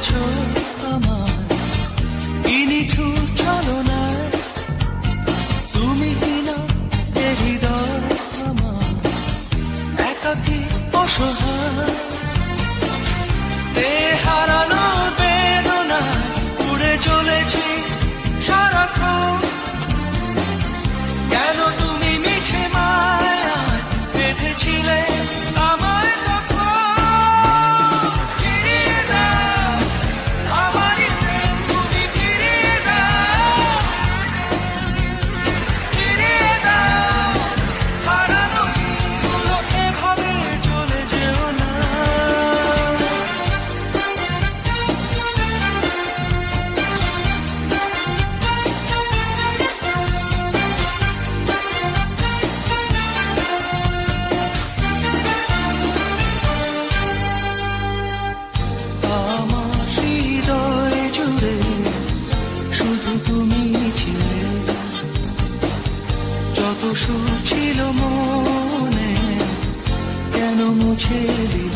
车 পশু ছিল মনে কেন মুছে দিয়ে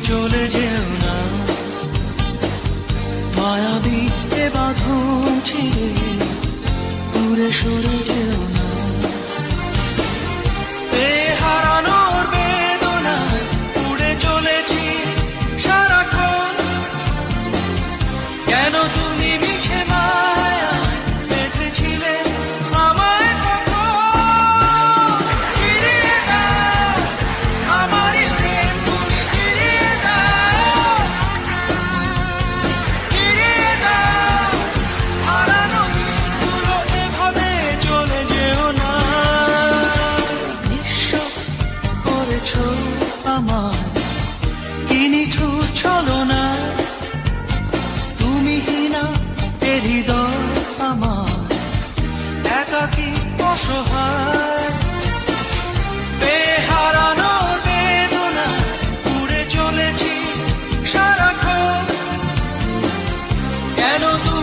চলে যেও না। মায়াবি এ বাঁধন ছিঁড়ে দূরে সরে যেও না। এ হারানোর বেদনায় উড়ে চলেছি সারাক্ষণ। কেন তুমি কিছু চলো না। তুমি কিনা না হৃদয় আমার। অসহায়। উড়ে চলেছি সারাক্ষণ। কেন